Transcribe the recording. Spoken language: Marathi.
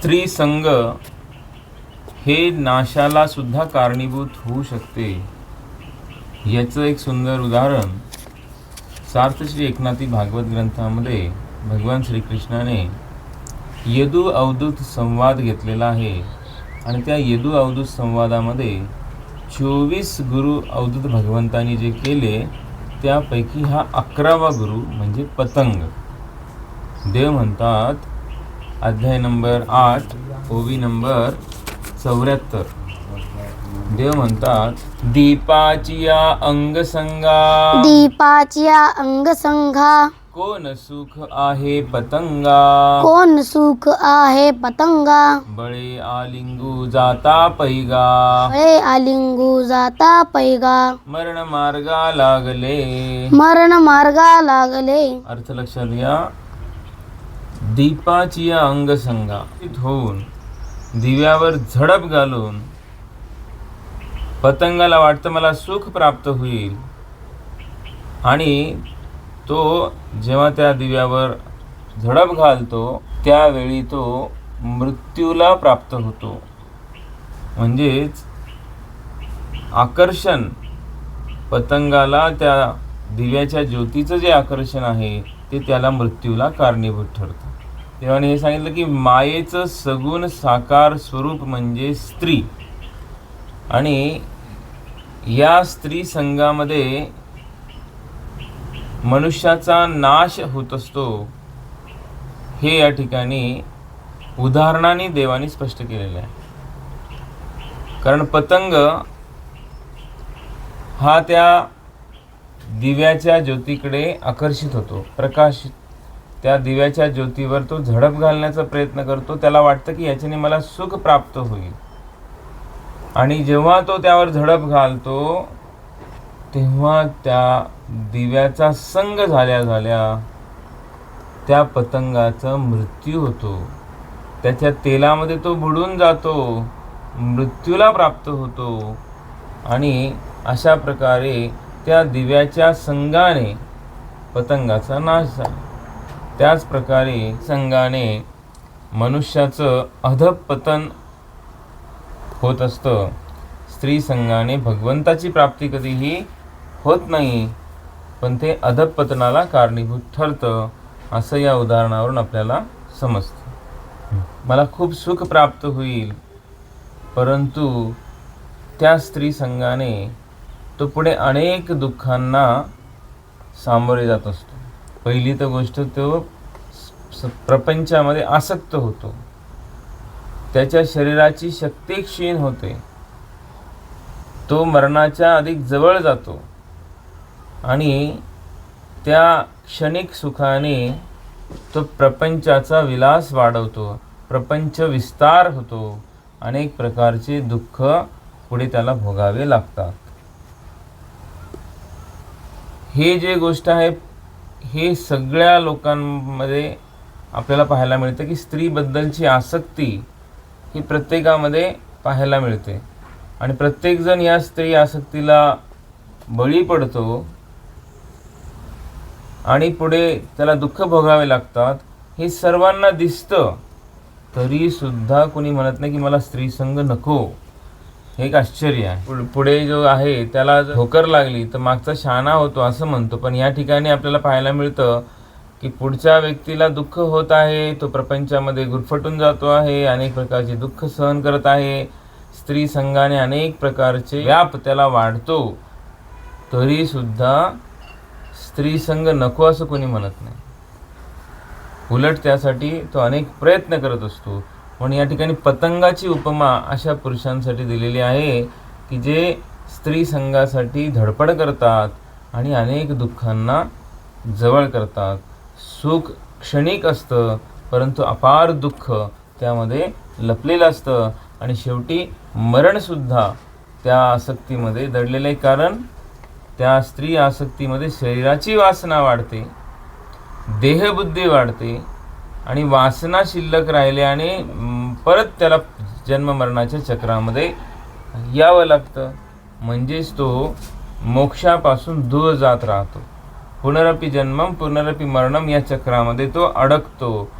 स्त्री संग हे नाशाला सुद्धा कारणीभूत होऊ शकते. याचं एक सुंदर उदाहरण सार्थ श्री एकनाथी भागवत ग्रंथामध्ये भगवान श्रीकृष्णाने यदू अवधूत संवाद घेतलेला आहे आणि त्या यदू अवधूत संवादामध्ये चोवीस गुरु अवधूत भगवंतांनी जे केले त्यापैकी हा अकरावा गुरु म्हणजे पतंग. देव म्हणतात अध्याय नंबर आठ ओवी नंबर चौऱ्याहत्तर. देव म्हणतात दीपाची या अंगसंगा. दीपाच्या अंगसंघा कोण सुख आहे पतंगा? कोण सुख आहे पतंगा? बळे आलिंगू जाता पैगा. फळे आलिंगू जाता पैगा. मरण मार्गा लागले. मरण मार्गा लागले. अर्थ लक्षात घ्या. दीपाची या अंगसंगा होऊन दिव्यावर झडप घालून पतंगाला वाटतं मला सुख प्राप्त होईल. आणि तो जेव्हा त्या दिव्यावर झडप घालतो त्यावेळी तो मृत्यूला प्राप्त होतो. म्हणजेच आकर्षण पतंगाला त्या दिव्याच्या ज्योतीचं जे आकर्षण आहे ते त्याला मृत्यूला कारणीभूत ठरतं. देवाने हे सांगितलं की मायेचं सगुण साकार स्वरूप म्हणजे स्त्री. आणि या स्त्री संघामध्ये मनुष्याचा नाश होत असतो हे या ठिकाणी उदाहरणाने देवाने स्पष्ट केलेलं आहे. कारण पतंग हा त्या दिव्याच्या ज्योतीकडे आकर्षित होतो प्रकाश त्या दिव्याच्या ज्योतीवर तो झडप घालण्याचा प्रयत्न करतो. त्याला वाटतं की याच्याने मला सुख प्राप्त होईल. आणि जेव्हा तो त्यावर झडप घालतो तेव्हा त्या दिव्याचा संग झाल्या झाल्या त्या पतंगाचा मृत्यू होतो. त्याच्या तेलामध्ये तो बुडून जातो मृत्यूला प्राप्त होतो. आणि अशा प्रकारे त्या दिव्याच्या संघाने पतंगाचा नाश झाला. त्याचप्रकारे संघाने मनुष्याचं अधपतन होत असतं. स्त्री संघाने भगवंताची प्राप्ती कधीही होत नाही पण ते अधपतनाला कारणीभूत ठरतं असं या उदाहरणावरून आपल्याला समजतं. मला खूप सुख प्राप्त होईल परंतु त्या स्त्री संघाने तो पुढे अनेक दुःखांना सामोरे जात असतो. पहिली तर गोष्ट तो प्रपंचामध्ये आसक्त होतो. त्याच्या शरीराची शक्ती क्षीण होते. तो मरणाच्या अधिक जवळ जातो. आणि त्या क्षणिक सुखाने तो प्रपंचाचा विलास वाढवतो. प्रपंच विस्तार होतो. अनेक प्रकारचे दुःख पुढे त्याला भोगावे लागतात. हे जे गोष्ट आहे हे सगळ्या लोकांमध्ये आपल्याला पाहायला मिळतं की स्त्रीबद्दलची आसक्ती ही प्रत्येकामध्ये पाहायला मिळते. आणि प्रत्येकजण या स्त्री आसक्तीला बळी पडतो आणि पुढे त्याला दुःख भोगावे लागतात हे सर्वांना दिसतं. तरीसुद्धा कोणी म्हणत नाही की मला स्त्रीसंग नको. हे एक आश्चर्य आहे. पुढ- पुढे जो आहे त्याला ठोकर लागली तर मागचा शहाणा होतो असं म्हणतो. पण या ठिकाणी आपल्याला पाहायला मिळतं की पुढच्या व्यक्तीला दुःख होत आहे तो प्रपंचामध्ये गुरफटून जातो आहे अनेक प्रकारचे दुःख सहन करत आहे. स्त्री संघाने अनेक प्रकारचे व्याप त्याला वाढतो. तरी सुद्धा स्त्री संघ नको असं कोणी म्हणत नाही. उलट त्यासाठी तो अनेक प्रयत्न करत असतो. म्हणून या ठिकाणी पतंगाची उपमा अशा पुरुषांसाठी दिलेली आहे की जे स्त्री संघासाठी धडपड करतात आणि अनेक दुःखांना जवळ करतात. सुख क्षणिक असतं परंतु अपार दुःख त्यामध्ये लपलेलं असतं. आणि शेवटी मरणसुद्धा त्या आसक्तीमध्ये दडलेलं आहे कारण त्या स्त्री आसक्तीमध्ये शरीराची वासना वाढते देहबुद्धी वाढते आणि वासना शिल्लक राहिल्याने परत त्याला जन्ममरणाच्या चक्रामध्ये यावं लागतं. म्हणजेच तो मोक्षापासून दूर जात राहतो. पुनरपी जन्मम पुनरपी मरणम या चक्रामध्ये तो अडकतो.